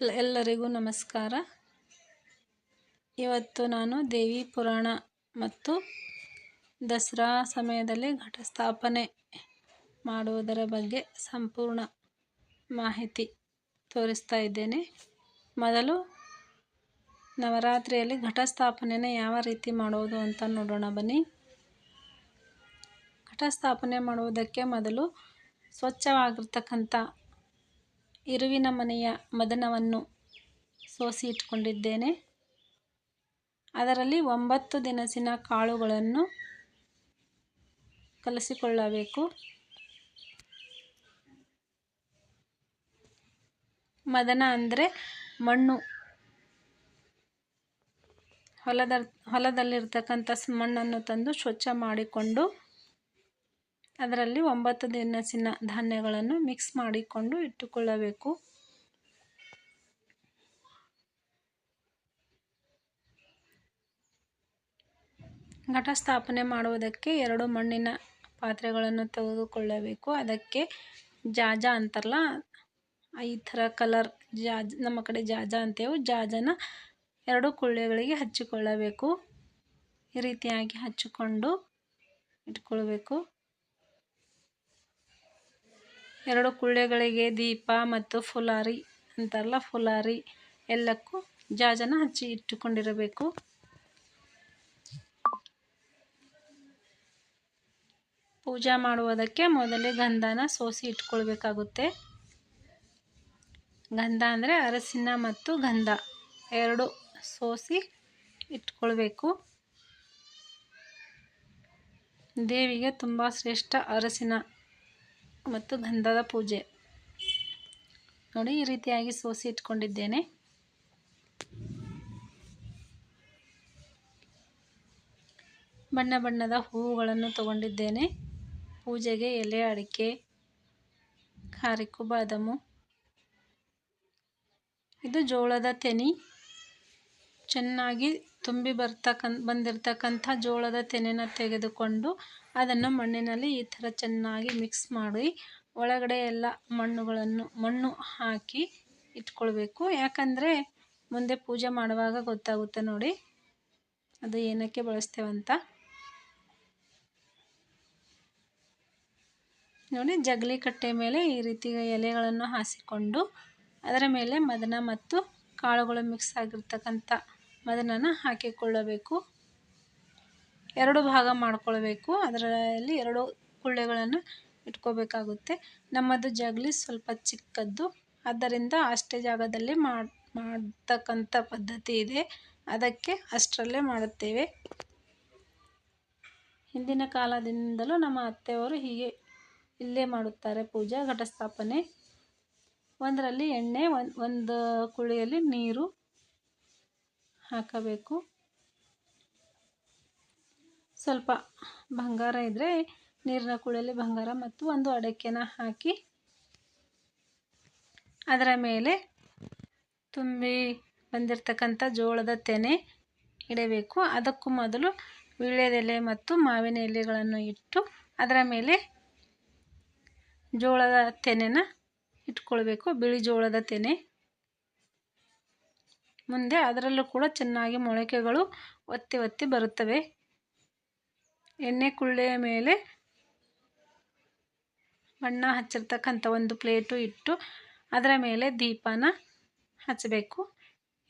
ಎಲ್ಲ ಎಲ್ಲರಿಗೂ ನಮಸ್ಕಾರ. ಇವತ್ತು ನಾನು ದೇವಿ ಪುರಾಣ ಮತ್ತು ದಸರಾ ಸಮಯದಲ್ಲಿ ಘಟಸ್ಥಾಪನೆ ಮಾಡುವುದರ ಬಗ್ಗೆ ಸಂಪೂರ್ಣ ಮಾಹಿತಿ ತೋರಿಸ್ತಾ ಇದ್ದೇನೆ. ಮೊದಲು ನವರಾತ್ರಿಯಲ್ಲಿ ಘಟಸ್ಥಾಪನೆನ ಯಾವ ರೀತಿ ಮಾಡೋದು ಅಂತ ನೋಡೋಣ ಬನ್ನಿ. ಘಟಸ್ಥಾಪನೆ ಮಾಡುವುದಕ್ಕೆ ಮೊದಲು ಸ್ವಚ್ಛವಾಗಿರ್ತಕ್ಕಂಥ ಇರುವಿನ ಮನೆಯ ಮದನವನ್ನು ಸೋಸಿ ಇಟ್ಕೊಂಡಿದ್ದೇನೆ ಅದರಲ್ಲಿ ಒಂಬತ್ತು ದಿನಸಿನ ಕಾಳುಗಳನ್ನು ಕಲಸಿಕೊಳ್ಳಬೇಕು. ಮದನ ಅಂದರೆ ಮಣ್ಣು. ಹೊಲದ, ಹೊಲದಲ್ಲಿರ್ತಕ್ಕಂಥ ಮಣ್ಣನ್ನು ತಂದು ಸ್ವಚ್ಛ ಮಾಡಿಕೊಂಡು ಅದರಲ್ಲಿ ಒಂಬತ್ತು ದಿನಸಿನ ಧಾನ್ಯಗಳನ್ನು ಮಿಕ್ಸ್ ಮಾಡಿಕೊಂಡು ಇಟ್ಟುಕೊಳ್ಳಬೇಕು. ಘಟ ಸ್ಥಾಪನೆ ಮಾಡುವುದಕ್ಕೆ ಎರಡು ಮಣ್ಣಿನ ಪಾತ್ರೆಗಳನ್ನು ತೆಗೆದುಕೊಳ್ಳಬೇಕು. ಅದಕ್ಕೆ ಜಾಜ ಅಂತಾರಲ್ಲ ಈ ಥರ ಕಲರ್ ಜಾಜ್, ನಮ್ಮ ಕಡೆ ಜಾಜ ಅಂತೇವು ಜಾಜನ ಎರಡು ಕುಳ್ಳೆಗಳಿಗೆ ಹಚ್ಚಿಕೊಳ್ಳಬೇಕು. ಈ ರೀತಿಯಾಗಿ ಹಚ್ಚಿಕೊಂಡು ಇಟ್ಕೊಳ್ಬೇಕು. ಎರಡು ಕುಳ್ಳೆಗಳಿಗೆ ದೀಪ ಮತ್ತು ಫುಲಾರಿ ಅಂತಾರಲ್ಲ ಫುಲಾರಿ ಎಲ್ಲಕ್ಕೂ ಜಾಜನ ಹಚ್ಚಿ ಇಟ್ಟುಕೊಂಡಿರಬೇಕು. ಪೂಜಾ ಮಾಡುವುದಕ್ಕೆ ಮೊದಲೇ ಗಂಧನ ಸೋಸಿ ಇಟ್ಕೊಳ್ಬೇಕಾಗುತ್ತೆ. ಗಂಧ ಅಂದರೆ ಅರಸಿನ ಮತ್ತು ಗಂಧ ಎರಡು ಸೋಸಿ ಇಟ್ಕೊಳ್ಬೇಕು. ದೇವಿಗೆ ತುಂಬ ಶ್ರೇಷ್ಠ ಅರಸಿನ ಮತ್ತು ಗಂಧದ ಪೂಜೆ. ನೋಡಿ ಈ ರೀತಿಯಾಗಿ ಸೋಸಿ ಇಟ್ಕೊಂಡಿದ್ದೇನೆ. ಬಣ್ಣ ಬಣ್ಣದ ಹೂವುಗಳನ್ನು ತಗೊಂಡಿದ್ದೇನೆ. ಪೂಜೆಗೆ ಎಲೆ, ಅಡಿಕೆ ಖಾರಿಕು ಬಾದಾಮು. ಇದು ಜೋಳದ ತೆನಿ. ಚೆನ್ನಾಗಿ ತುಂಬಿ ಬರ್ತಕ್ಕಂ ಬಂದಿರತಕ್ಕಂಥ ಜೋಳದ ತೆನೆನ ತೆಗೆದುಕೊಂಡು ಅದನ್ನು ಮಣ್ಣಿನಲ್ಲಿ ಈ ಥರ ಚೆನ್ನಾಗಿ ಮಿಕ್ಸ್ ಮಾಡಿ ಒಳಗಡೆ ಎಲ್ಲ ಮಣ್ಣುಗಳನ್ನು, ಮಣ್ಣು ಹಾಕಿ ಇಟ್ಕೊಳ್ಬೇಕು. ಯಾಕಂದರೆ ಮುಂದೆ ಪೂಜೆ ಮಾಡುವಾಗ ಗೊತ್ತಾಗುತ್ತೆ ನೋಡಿ. ಅದು ಏನಕ್ಕೆ ಬಳಸ್ತೇವಂತ. ನೋಡಿ, ಜಗಲಿ ಕಟ್ಟೆ ಮೇಲೆ ಈ ರೀತಿ ಎಲೆಗಳನ್ನು ಹಾಸಿಕೊಂಡು ಅದರ ಮೇಲೆ ಮದನ ಮತ್ತು ಕಾಳುಗಳು ಮಿಕ್ಸ್ ಆಗಿರ್ತಕ್ಕಂಥ ಮದನನ ಹಾಕಿಕೊಳ್ಳಬೇಕು. ಎರಡು ಭಾಗ ಮಾಡಿಕೊಳ್ಬೇಕು. ಅದರಲ್ಲಿ ಎರಡು ಕುಳ್ಳೆಗಳನ್ನು ಇಟ್ಕೋಬೇಕಾಗುತ್ತೆ. ನಮ್ಮದು ಜಗಲಿ ಸ್ವಲ್ಪ ಚಿಕ್ಕದ್ದು. ಆದ್ದರಿಂದ ಅಷ್ಟೇ ಜಾಗದಲ್ಲಿ ಮಾಡಿ, ಮಾಡ್ತಕ್ಕಂಥ ಪದ್ಧತಿ ಇದೆ. ಅದಕ್ಕೆ ಅಷ್ಟರಲ್ಲೇ ಮಾಡುತ್ತೇವೆ. ಹಿಂದಿನ ಕಾಲದಿಂದಲೂ ನಮ್ಮ ಅತ್ತೆಯವರು ಹೀಗೆ ಇಲ್ಲೇ ಮಾಡುತ್ತಾರೆ ಪೂಜಾ ಘಟಸ್ಥಾಪನೆ. ಒಂದರಲ್ಲಿ ಎಣ್ಣೆ, ಒಂದು ಒಂದು ಕುಳಿಯಲ್ಲಿ ನೀರು ಹಾಕಬೇಕು. ಸ್ವಲ್ಪ ಬಂಗಾರ ಇದ್ದರೆ ನೀರಿನ ಕುಳಿಯಲ್ಲಿ ಬಂಗಾರ ಮತ್ತು ಒಂದು ಅಡಕೆನ ಹಾಕಿ ಅದರ ಮೇಲೆ ತುಂಬಿ ಬಂದಿರತಕ್ಕಂಥ ಜೋಳದ ತೆನೆ ಇಡಬೇಕು. ಅದಕ್ಕೂ ಮೊದಲು ವೀಳ್ಯದೆಲೆ ಮತ್ತು ಮಾವಿನ ಎಲೆಗಳನ್ನು ಇಟ್ಟು ಅದರ ಮೇಲೆ ಜೋಳದ ತೆನೆನ ಇಟ್ಕೊಳ್ಬೇಕು. ಬಿಳಿ ಜೋಳದ ತೆನೆ. ಮುಂದೆ ಅದರಲ್ಲೂ ಕೂಡ ಚೆನ್ನಾಗಿ ಮೊಳಕೆಗಳು ಒತ್ತಿ ಒತ್ತಿ ಬರುತ್ತವೆ. ಎಣ್ಣೆ ಕುಳ್ಳೆಯ ಮೇಲೆ ಬಣ್ಣ ಹಚ್ಚಿರ್ತಕ್ಕಂಥ ಒಂದು ಪ್ಲೇಟು ಇಟ್ಟು ಅದರ ಮೇಲೆ ದೀಪನ ಹಚ್ಚಬೇಕು.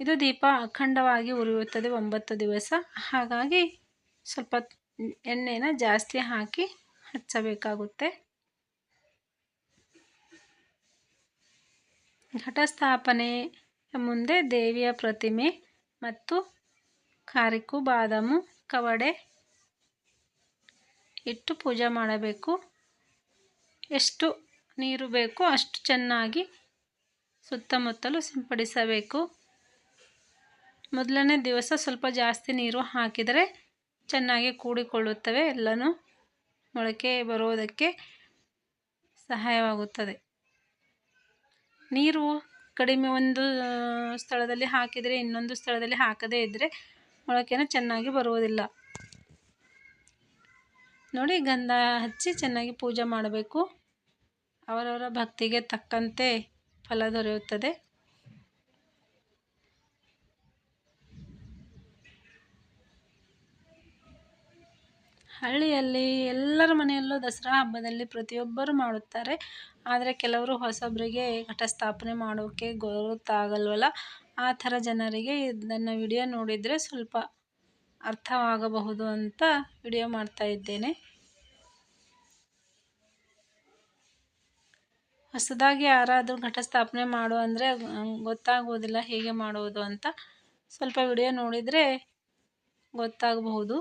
ಇದು ದೀಪ ಅಖಂಡವಾಗಿ ಉರಿಯುತ್ತದೆ ಒಂಬತ್ತು ದಿವಸ. ಹಾಗಾಗಿ ಸ್ವಲ್ಪ ಎಣ್ಣೆನ ಜಾಸ್ತಿ ಹಾಕಿ ಹಚ್ಚಬೇಕಾಗುತ್ತೆ. ಘಟಸ್ಥಾಪನೆ ಮುಂದೆ ದೇವಿಯ ಪ್ರತಿಮೆ ಮತ್ತು ಕಾರಿಕು ಬಾದಾಮು ಕವಡೆ ಇಟ್ಟು ಪೂಜೆ ಮಾಡಬೇಕು. ಎಷ್ಟು ನೀರು ಬೇಕೋ ಅಷ್ಟು ಚೆನ್ನಾಗಿ ಸುತ್ತಮುತ್ತಲು ಸಿಂಪಡಿಸಬೇಕು. ಮೊದಲನೇ ದಿವಸ ಸ್ವಲ್ಪ ಜಾಸ್ತಿ ನೀರು ಹಾಕಿದರೆ ಚೆನ್ನಾಗಿ ಕೂಡಿಕೊಳ್ಳುತ್ತವೆ, ಎಲ್ಲನೂ ಮೊಳಕೆ ಬರೋದಕ್ಕೆ ಸಹಾಯವಾಗುತ್ತದೆ. ನೀರು ಕಡಿಮೆ ಒಂದು ಸ್ಥಳದಲ್ಲಿ ಹಾಕಿದರೆ ಇನ್ನೊಂದು ಸ್ಥಳದಲ್ಲಿ ಹಾಕದೇ ಇದ್ದರೆ ಮೊಳಕೆನ ಚೆನ್ನಾಗಿ ಬರುವುದಿಲ್ಲ. ನೋಡಿ ಗಂಧ ಹಚ್ಚಿ ಚೆನ್ನಾಗಿ ಪೂಜೆ ಮಾಡಬೇಕು. ಅವರವರ ಭಕ್ತಿಗೆ ತಕ್ಕಂತೆ ಫಲ ದೊರೆಯುತ್ತದೆ. ಹಳ್ಳಿಯಲ್ಲಿ ಎಲ್ಲರ ಮನೆಯಲ್ಲೂ ದಸರಾ ಹಬ್ಬದಲ್ಲಿ ಪ್ರತಿಯೊಬ್ಬರು ಮಾಡುತ್ತಾರೆ. ಆದರೆ ಕೆಲವರು ಹೊಸಬರಿಗೆ ಘಟಸ್ಥಾಪನೆ ಮಾಡೋಕ್ಕೆ ಗೊತ್ತಾಗಲ್ವಲ್ಲ? ಆ ಥರ ಜನರಿಗೆ ನನ್ನ ವಿಡಿಯೋ ನೋಡಿದರೆ ಸ್ವಲ್ಪ ಅರ್ಥವಾಗಬಹುದು ಅಂತ ವಿಡಿಯೋ ಮಾಡ್ತಾ ಇದ್ದೇನೆ. ಹೊಸದಾಗಿ ಯಾರಾದರೂ ಘಟಸ್ಥಾಪನೆ ಮಾಡು ಅಂದರೆ ಗೊತ್ತಾಗುವುದಿಲ್ಲ ಹೇಗೆ ಮಾಡುವುದು ಅಂತ ಸ್ವಲ್ಪ ವಿಡಿಯೋ ನೋಡಿದರೆ ಗೊತ್ತಾಗಬಹುದು.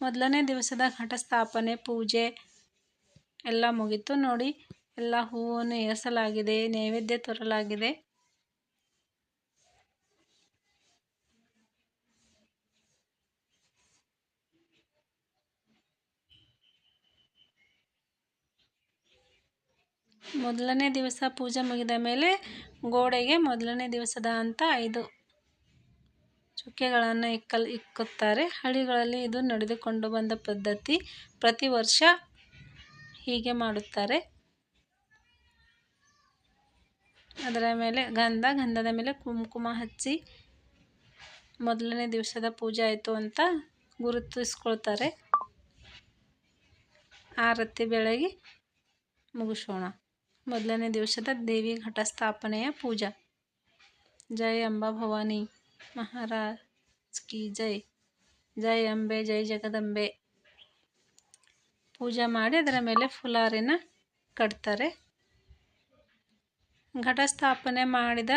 ಮೊದಲನೇ ದಿವಸದ ಘಟಸ್ಥಾಪನೆ, ಪೂಜೆ ಎಲ್ಲ ಮುಗೀತು. ನೋಡಿ, ಎಲ್ಲ ಹೂವನ್ನು ಏರಿಸಲಾಗಿದೆ, ನೈವೇದ್ಯ ತರಲಾಗಿದೆ. ಮೊದಲನೇ ದಿವಸ ಪೂಜೆ ಮುಗಿದ ಮೇಲೆ ಗೋಡೆಗೆ ಮೊದಲನೇ ದಿವಸದ ಅಂತ ಐದು ಚುಕ್ಕೆಗಳನ್ನು ಇಕ್ಕಲ್, ಇಕ್ಕುತ್ತಾರೆ. ಹಳ್ಳಿಗಳಲ್ಲಿ ಇದು ನಡೆದುಕೊಂಡು ಬಂದ ಪದ್ಧತಿ ಪ್ರತಿ ವರ್ಷ ಹೀಗೆ ಮಾಡುತ್ತಾರೆ. ಅದರ ಮೇಲೆ ಗಂಧ, ಗಂಧದ ಮೇಲೆ ಕುಂಕುಮ ಹಚ್ಚಿ ಮೊದಲನೇ ದಿವಸದ ಪೂಜೆ ಆಯಿತು ಅಂತ ಗುರುತಿಸ್ಕೊಳ್ತಾರೆ. ಆರತಿ ಬೆಳಗ್ಗೆ ಮುಗಿಸೋಣ. ಮೊದಲನೇ ದಿವಸದ ದೇವಿ ಘಟಸ್ಥಾಪನೆಯ ಪೂಜಾ. ಜೈ ಅಂಬಾ ಭವಾನಿ. ಮಹಾರಾಜ್ ಕಿ ಜೈ. ಜೈ ಅಂಬೆ, ಜೈ ಜಗದಂಬೆ. ಪೂಜೆ ಮಾಡಿ ಅದರ ಮೇಲೆ ಫುಲಾರಿನ ಕಟ್ತಾರೆ. ಘಟಸ್ಥಾಪನೆ ಮಾಡಿದ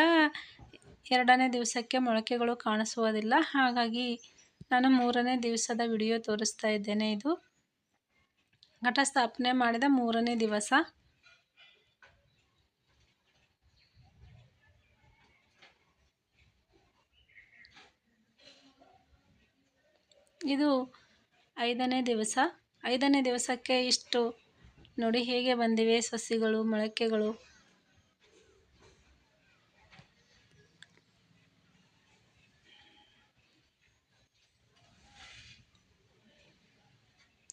ಎರಡನೇ ದಿವಸಕ್ಕೆ ಮೊಳಕೆಗಳು ಕಾಣಿಸುವುದಿಲ್ಲ. ಹಾಗಾಗಿ ನಾನು ಮೂರನೇ ದಿವಸದ ವಿಡಿಯೋ ತೋರಿಸ್ತಾ ಇದ್ದೇನೆ ಇದು. ಘಟ ಸ್ಥಾಪನೆ ಮಾಡಿದ ಮೂರನೇ ದಿವಸ ಇದು ಐದನೇ ದಿವಸ. ಐದನೇ ದಿವಸಕ್ಕೆ ಇಷ್ಟು ನೋಡಿ ಹೇಗೆ ಬಂದಿವೆ? ಸಸಿಗಳು, ಮೊಳಕೆಗಳು.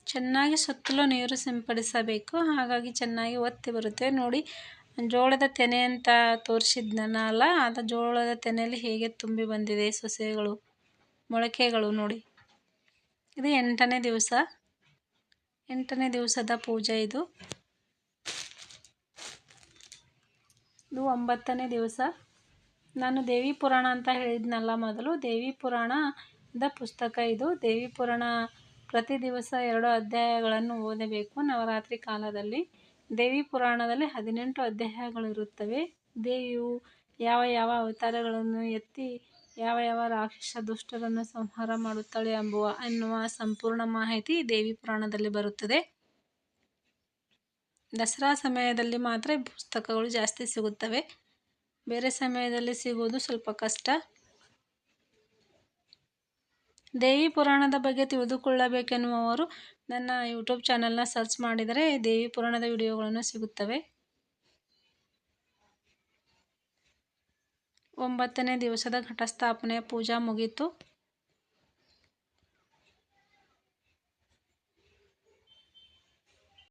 ಚೆನ್ನಾಗಿ ಸುತ್ತಲೂ ನೀರು ಸಿಂಪಡಿಸಬೇಕು. ಹಾಗಾಗಿ ಚೆನ್ನಾಗಿ ಒತ್ತಿ ಬರುತ್ತೆ. ನೋಡಿ, ಜೋಳದ ತೆನೆ ಅಂತ ತೋರಿಸಿದ್ನಲ್ಲ ಅದು ಜೋಳದ ತೆನೆಯಲ್ಲಿ ಹೇಗೆ ತುಂಬಿ ಬಂದಿದೆ ಸೊಸೆಗಳು, ಮೊಳಕೆಗಳು ನೋಡಿ. ಇದು ಎಂಟನೇ ದಿವಸ. ಎಂಟನೇ ದಿವಸದ ಪೂಜೆ ಇದು. ಇದು ಒಂಬತ್ತನೇ ದಿವಸ. ನಾನು ದೇವಿ ಪುರಾಣ ಅಂತ ಹೇಳಿದ್ನಲ್ಲ ಮೊದಲು. ದೇವಿ ಪುರಾಣದ ಪುಸ್ತಕ ಇದು. ದೇವಿ ಪುರಾಣ ಪ್ರತಿ ದಿವಸ ಎರಡು ಅಧ್ಯಾಯಗಳನ್ನು ಓದಬೇಕು ನವರಾತ್ರಿ ಕಾಲದಲ್ಲಿ. ದೇವಿ ಪುರಾಣದಲ್ಲಿ ಹದಿನೆಂಟು ಅಧ್ಯಾಯಗಳಿರುತ್ತವೆ ದೇವಿಯು ಯಾವ ಯಾವ ಅವತಾರಗಳನ್ನು ಎತ್ತಿ ಯಾವ ಯಾವ ರಾಕ್ಷಸ ದುಷ್ಟರನ್ನು ಸಂಹಾರ ಮಾಡುತ್ತಾಳೆ ಎಂಬುವ ಎನ್ನುವ ಸಂಪೂರ್ಣ ಮಾಹಿತಿ ದೇವಿ ಪುರಾಣದಲ್ಲಿ ಬರುತ್ತದೆ. ದಸರಾ ಸಮಯದಲ್ಲಿ ಮಾತ್ರ ಪುಸ್ತಕಗಳು ಜಾಸ್ತಿ ಸಿಗುತ್ತವೆ. ಬೇರೆ ಸಮಯದಲ್ಲಿ ಸಿಗುವುದು ಸ್ವಲ್ಪ ಕಷ್ಟ. ದೇವಿ ಪುರಾಣದ ಬಗ್ಗೆ ತಿಳಿದುಕೊಳ್ಳಬೇಕೆನ್ನುವವರು ನನ್ನ ಯೂಟ್ಯೂಬ್ ಚಾನಲ್ನ ಸರ್ಚ್ ಮಾಡಿದರೆ ದೇವಿ ಪುರಾಣದ ವಿಡಿಯೋಗಳನ್ನು ಸಿಗುತ್ತವೆ. ಒಂಬತ್ತನೇ ದಿವಸದ ಘಟಸ್ಥಾಪನೆಯ ಪೂಜಾ ಮುಗೀತು.